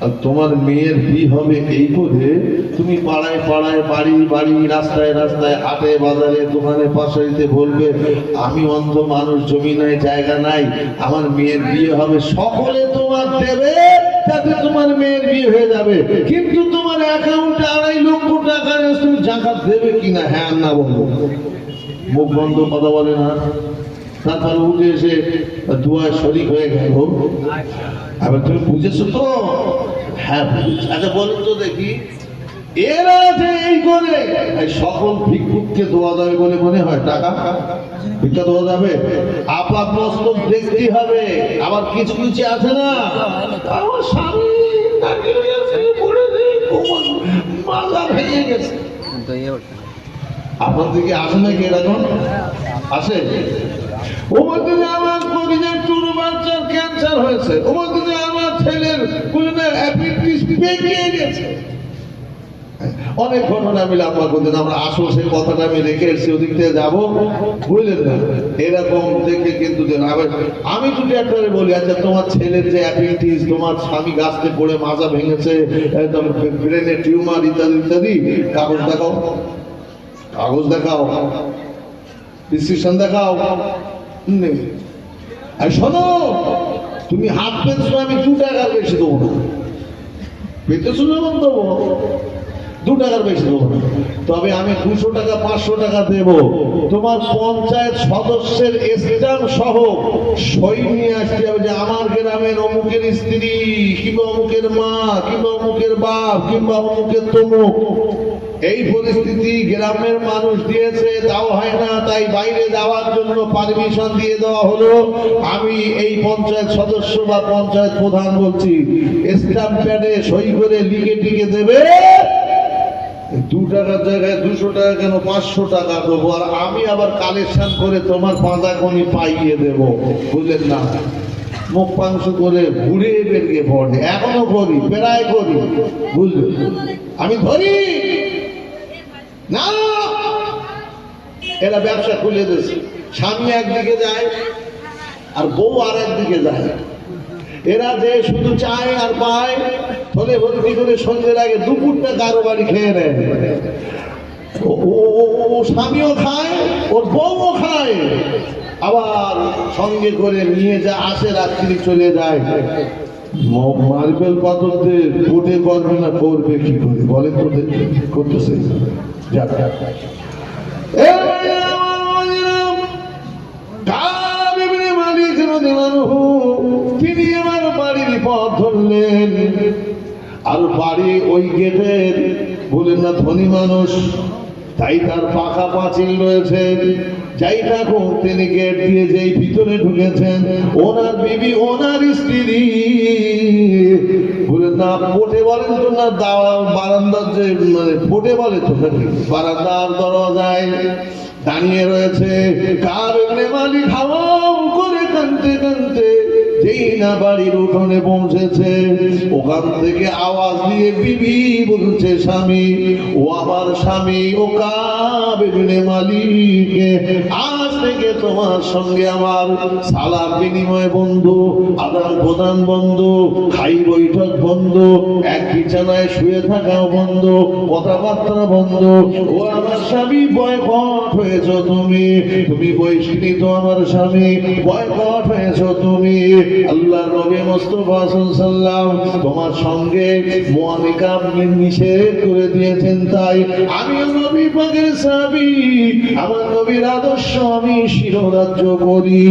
আর তোমার মেয়ের বিয়ে হবে এই বলে তুমি পাড়ায় পাড়ায়, বাড়ি বাড়ি, রাস্তায় রাস্তায়, হাটে বাজারে, দোকানে পাশাইতে বলবে, আমি অন্ধ মানুষ, জমি নাই, জায়গা নাই, আমার মেয়ের বিয়ে হবে। সকলে তোমার দেবে, তাতে তোমার মেয়ের বিয়ে হয়ে যাবে। কিন্তু তোমার অ্যাকাউন্টে আড়াই লক্ষ টাকা তুমি জাকাত দেবে কিনা? হ্যাঁ না বলব। মুখ বন্ধ, কথা বলে না। তারপর উঠে এসে দুয়ায় শরিক হয়ে গেল। এবার তুমি বুঝেছ তো? হ্যাঁ। আচ্ছা বলুন তো দেখি। এরা যে এই করে সকল ভিক্ষুককে দোয়া দেবে বলে মনে হয় টাকা? ভিক্ষা দেওয়া যাবে? আপাত মস্তক দেখতেই হবে। আবার কিছু কিছু আছে না? আমার স্বামী মাথা ভেঙে গেছে। আপনার দিকে আসে নাকি এরকম? আসে? ওমর দিনে আমার কবিদের টুরু বাচ্চার ক্যান্সার হয়েছে। ওমর দিনে আমার ছেলের কুলিনের অ্যাপিটিস পেকে গেছে অনেক ঘটনা মিলে আপনার বলতেন আমরা আসল সেই কথাটা আমি রেখে এসেছি, ওদিক থেকে যাব। বুঝলেন না? এরকম দেখে কিন্তু আমি যদি একটা বলি আচ্ছা তোমার ছেলের যে অ্যাপিটিস তোমার স্বামী গাছতে পড়ে, মাজা ভেঙেছে, একদম ব্রেনে টিউমার ইত্যাদি ইত্যাদি, কাগজ দেখাও। কাগজ দেখাও। প্রেসক্রিপশন দেখাও। শোনো, তুমি হাত পেতেছো, আমি দু টাকার বেশি দেবো না। পেতেছো যেমন দেবো দু টাকার বেশি দেবো না। তবে আমি দুশো টাকা, পাঁচশো টাকা দেব। তোমার পঞ্চায়েত সদস্যের স্ট্যাম্প সহ সই নিয়ে আসতে হবে যে আমার গ্রামের অমুকের স্ত্রী, কিংবা অমুকের মা, কিংবা অমুকের বাপ, কিংবা অমুকের তমুক। এই পরিস্থিতি গ্রামের মানুষ দিয়েছে, তাও হয় না। তাই বাইরে যাওয়ার জন্য পারমিশন দিয়ে দেওয়া হলো। আমি এই পঞ্চায়েত সদস্য বা পঞ্চায়েত প্রধান বলছি স্ট্যাম্প প্যাডে সই করে লিখে টিকে দেবে। দু টাকার জায়গায় দুশো টাকা কেন পাঁচশো টাকা দেবো? আর আমি আবার কালেকশন করে তোমার পাঁচা কনি পাইয়ে দেবো। বুঝলেন না? মুখ পাংশ করে ঘুরে বেরিয়ে পড়ে। এখনও করি, প্রায় করি। বুঝলেন? আমি ধরি। না এরা ব্যবসা খুলে দিয়েছে। স্বামী একদিকে যায়, আর বউ আর একদিকে যায়। এরা যে শুধু চায় আর পায়, ফলে ভর্তি করে সন্ধ্যের আগে দুপুরটা কারও বাড়ি খেয়ে নেয়। ও স্বামীও খায়, ওর বউও খায়। আবার সঙ্গে করে নিয়ে যা, আসে রাত্রি চলে যায়। মার্বেল পাথর দিয়ে করবে না, করবে কি করে? বলে করতেছে। রাদিয়াল্লাহু তিনি আমার বাড়ির পথ ধরলেন আর বাড়ি ওই গেটের বলেন না ধনী মানুষ তাই তার পাকা পাঁচিল রয়েছে যাই থাকুন তিনি গেট দিয়ে যেই ভিতরে ঢুকেছেন ওনার বিবি ওনার স্ত্রী না পোটে বলেন তো না দাওয়া বারান্দার যে মানে পোটে বলে তো নাকি বারান্দার দরজায় দাঁড়িয়ে রয়েছে। কার মালিক হাওয়া করে কানতে কানতে যেই বাড়ির উঠোনে পৌঁছেছে। ওখান থেকে আওয়াজ দিয়ে বিবি বলছে, স্বামী, ও আমার স্বামী, ও কাবেবনে মালিকে আজ থেকে তোমার সঙ্গে আমার সালাম বিনিময় বন্ধু, আদান প্রদান বন্ধ, খাই বৈঠক বন্ধ, এক বিছানায় শুয়ে থাকাও বন্ধ, কথাবার্তা বন্ধ। ও আমার স্বামী, বয়কট হয়েছ তুমি। তুমি বৈষ্ণী তো আমার স্বামী, বয়কট হয়েছ তুমি। আল্লাহ নবী মুস্তফা সাল্লাম তোমার সঙ্গে মোয়ানিকা নিষেধ করে দিয়েছেন তাই আমিও নবী পাকের সাবি আমার নবীর আদর্শ আমি শিরোরাজ্য করি,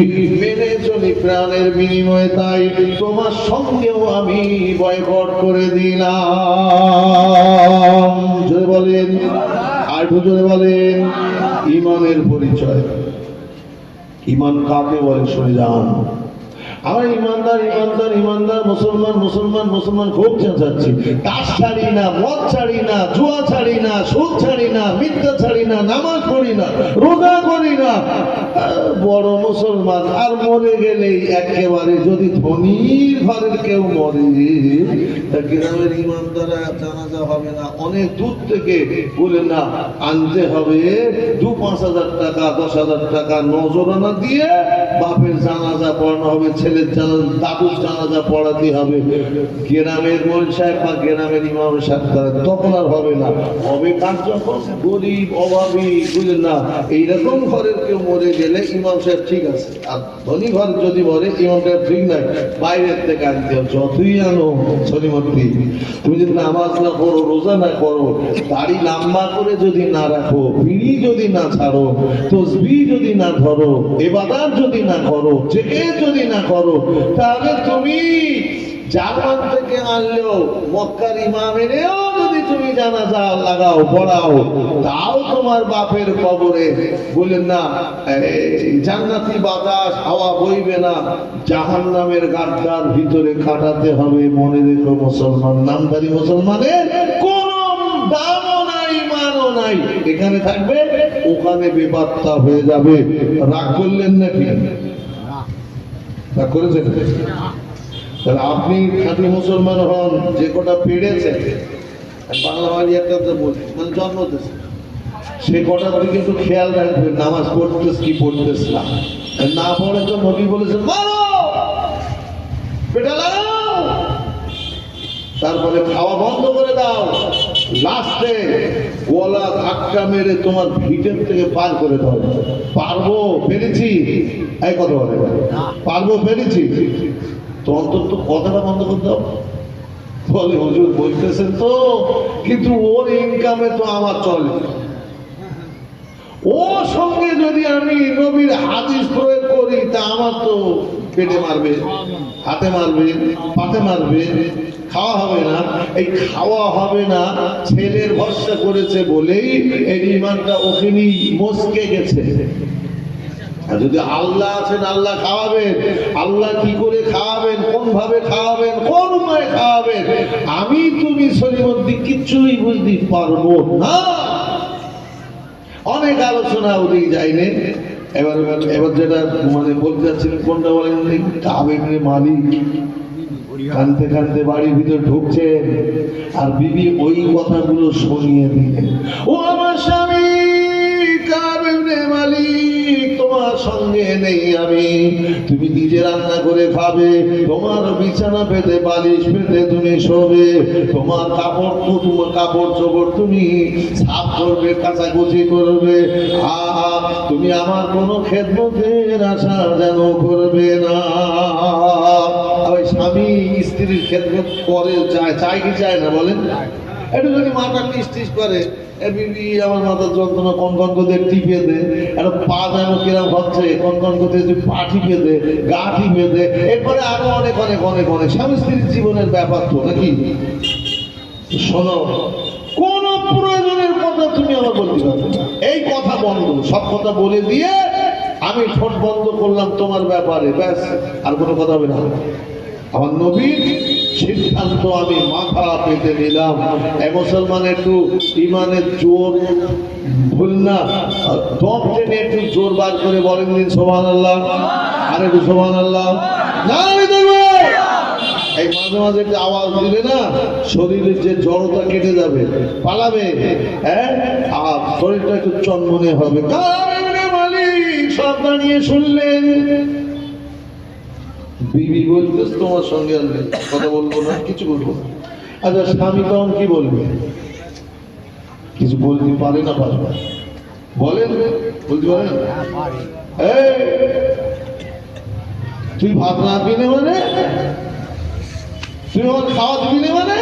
মেনে চলি প্রাণের বিনিময়ে তাই তোমার সঙ্গেও আমি বয়কট করে দিলাম। জোরে বলেন, আর জোরে বলেন, ইমানের পরিচয়। ইমান কাকে বলে শুনে যান। আমার ইমানদার ইমানদার ইমানদার, মুসলমান মুসলমান মুসলমান খুব চেঁচাচ্ছি। তাস ছাড়ি না, মদ ছাড়ি না, জুয়া ছাড়ি না, সুদ ছাড়ি না, মিথ্যা ছাড়ি না, নামাজ না, রোজা করি না। বড় মুসলমান, আর মরে গেলেই একেবারে যদি ধনির ঘরের কেউ মরে গ্রামের ইমানদারা জানাজা হবে না। অনেক দূর থেকে বলে, না, আনতে হবে। দু পাঁচ হাজার টাকা, দশ হাজার টাকা নজরানা দিয়ে বাপের জানাজা পড়ানো হবে ছেলের দাদুর জানাজা পড়াতে হবে। গ্রামের মোল সাহেব বা গ্রামের ইমাম সাহেব, তারা তখন আর হবে না। হবে কার যখন? গরিব, অভাবী, বুঝলেন না? এইরকম ঘরের কেউ মরে গেলে ইমাম সাহেব ঠিক আছে। আর ধনী ঘর যদি মরে, ইমাম সাহেব ঠিক নাই। বাইরের থেকে আনতে হবে। যতই আনো, শনিমূর্তি। তুমি যদি নামাজ না করো রোজা না করো দাড়ি লম্বা করে যদি না রাখো বিড়ি যদি না ছাড়ো, তসবি যদি না ধরো এবাদার যদি না করো জেকে যদি না করো তাহলে তুমি জার্মান থেকে আনলেও মক্কার ইমাম এনেও যদি তুমি জানাজা লাগাও, পড়াও, তাও তোমার বাপের কবরে। বললেন, না জান্নাতি বাতাস, হাওয়া বইবে না। জাহান নামের গাড্ডার ভিতরে কাটাতে হবে। মনে রেখো, মুসলমান নামদারি মুসলমানের কোন দামও নাই মানও নাই। এখানে থাকবে, ওখানে বেপাত্তা হয়ে যাবে। রাগ করলেন নাকি রাগ করেছেন তাহলে আপনি খাঁটি মুসলমান হন, যে কটা পেড়েছেন বাংলা বাড়ি একটা তো বলি মানে জন্ম দিয়েছে। সে কটার দিকে একটু খেয়াল রাখবেন, নামাজ পড়তেস কি পড়তেস না। না পড়ে তো নবী বলেছেন, মারো! পেটা লাগাও! তারপরে খাওয়া বন্ধ করে দাও। লাস্টে গলা ধাক্কা মেরে তোমার ভিটের থেকে পার করে দাও। পারব পেরেছি এই কথা বলে। পারব পেরেছি তো অন্তত কথাটা বন্ধ করতে দাও। বলে হুজুর বলতেছেন তো, কিন্তু ওর ইনকামে তো আমার চলে। ও সঙ্গে যদি আমি নবীর হাদিস প্রয়োগ করি, তা আমার তো পেটে মারবে, হাতে মারবে, পাতে মারবে, খাওয়া হবে না। এই খাওয়া হবে না, ছেলের ভরসা করেছে বলেই এই ইমানটা ওখানেই মস্কে গেছে। যদি আল্লাহ আছেন, আল্লাহ খাওয়াবেন। আল্লাহ কি করে খাওয়াবেন কোন ভাবে খাওয়াবেন, কোন উপায়ে খাওয়াবেন, আমি তুমি শরীরমধ্যে কিচ্ছুই বুঝতে পারব না। অনেক আলোচনা ওদিকে যাইনি এবার এবার যেটা মানে বলতে যাচ্ছিলেন কোনটা বলেন আবেগের মালিক। কানতে কানতে বাড়ির ভিতর ঢুকছেন, আর বিবি ওই কথাগুলো শুনিয়ে দিলেন। ও আমার তোমার সঙ্গে নেই আমি। তুমি নিজে রান্না করে খাবে, তোমার বিছানা পেতে বালিশ পেতে তুমি শোবে, তোমার কাপড় তোমার কাপড় চোপড় তুমি সাফ করবে, কাচাকুচি করবে। আহা, তুমি আমার কোনো খেদমতের আশা যেন করবে না। স্বামী স্ত্রীর খেদমত করে চায় চায় কি চায় না বলেন? একটু যদি মাথা টিস করে এ বিবি আমার মাথার যন্ত্রণা কন কন করতে টিপে দে একটা পা যেন কিরম হচ্ছে, কন কন করতে যদি পা টিপে দে, গা টিপে দে, এরপরে আরও অনেক অনেক অনেক অনেক। স্বামী স্ত্রীর জীবনের ব্যাপার তো, নাকি? শোনো, কোন প্রয়োজনের কথা তুমি আমার বলতে পারবে। এই কথা বন্ধ, সব কথা বলে দিয়ে আমি ঠোঁট বন্ধ করলাম তোমার ব্যাপারে, ব্যাস, আর কোনো কথা হবে না। আমার নবীর সিদ্ধান্ত আমি মাথা পেতে নিলাম। এ মুসলমান একটু ইমানের জোর ভুল না। দম টেনে একটু জোর বার করে বলেন দিন সোমান আল্লাহ আর একটু সোমান আল্লাহ এই মাঝে মাঝে আওয়াজ না শরীরের যে কেটে যাবে। পালাবে। হ্যাঁ আর শরীরটা একটু চন্মনে হবে। সব দাঁড়িয়ে শুনলেন। বিবি বলতেস তোমার সঙ্গে আর কথা বলব না কিছু বলব না। আচ্ছা স্বামী তখন কি বলবে? কিছু বলতে পারে না পারে বলেন বলতে পারেন এই, তুই ভাত না মানে? তুই আমার খাওয়া দিবি না মানে?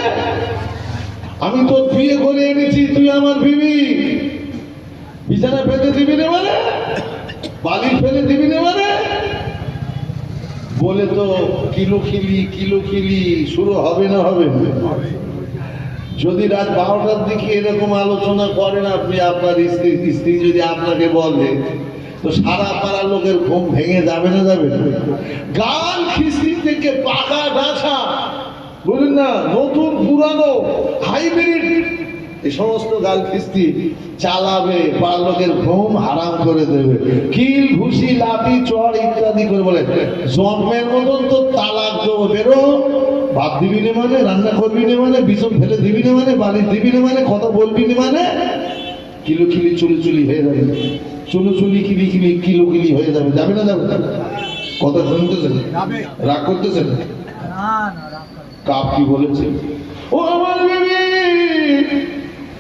আমি তোর বিয়ে করে এনেছি তুই আমার বিবি। বিছানা ফেলে দিবি না মানে? বালি ফেলে দিবি না মানে? বলে তো কিলো খিলি কিলো খিলি শুরু হবে না, হবে যদি রাত বারোটার দিকে এরকম আলোচনা করেন আপনি, আপনার স্ত্রী স্ত্রী যদি আপনাকে বলে, তো সারা পাড়া লোকের ঘুম ভেঙে যাবে না, যাবে গান খিস্তি থেকে পাকা ডাসা বলুন না? নতুন পুরানো হাইব্রিড এই সমস্ত গাল খিস্তি চালাবে পাড়ার লোকের ঘুম হারাম করে দেবে। কিল ঘুষি লাঠি চড় ইত্যাদি করে বলে জন্মের মতন তো তালাক দেবো বেরো। ভাত দিবি না মানে রান্না করবি না মানে বিছন ফেলে দিবি না মানে বাড়ি দিবি না মানে কথা বলবি না মানে কিলো কিলি চুলি চুলি হয়ে যাবে। চুলো চুলি কিলি কিলি কিলো কিলি হয়ে যাবে। যাবে না যাবে? কথা শুনতেছেন? রাগ করতেছেন? কাপ কি বলেছে? ও আমার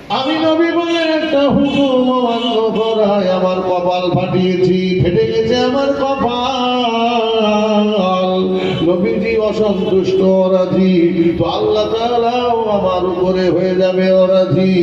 আমি নবী বলে একটা হুকুম অমান্য করায় আমার কপাল ফাটিয়েছি, ফেটে গেছে আমার কপাল। নবীজি অসন্তুষ্ট অরাজি, তো আল্লাহ তাআলাও আমার উপরে হয়ে যাবে অরাজি।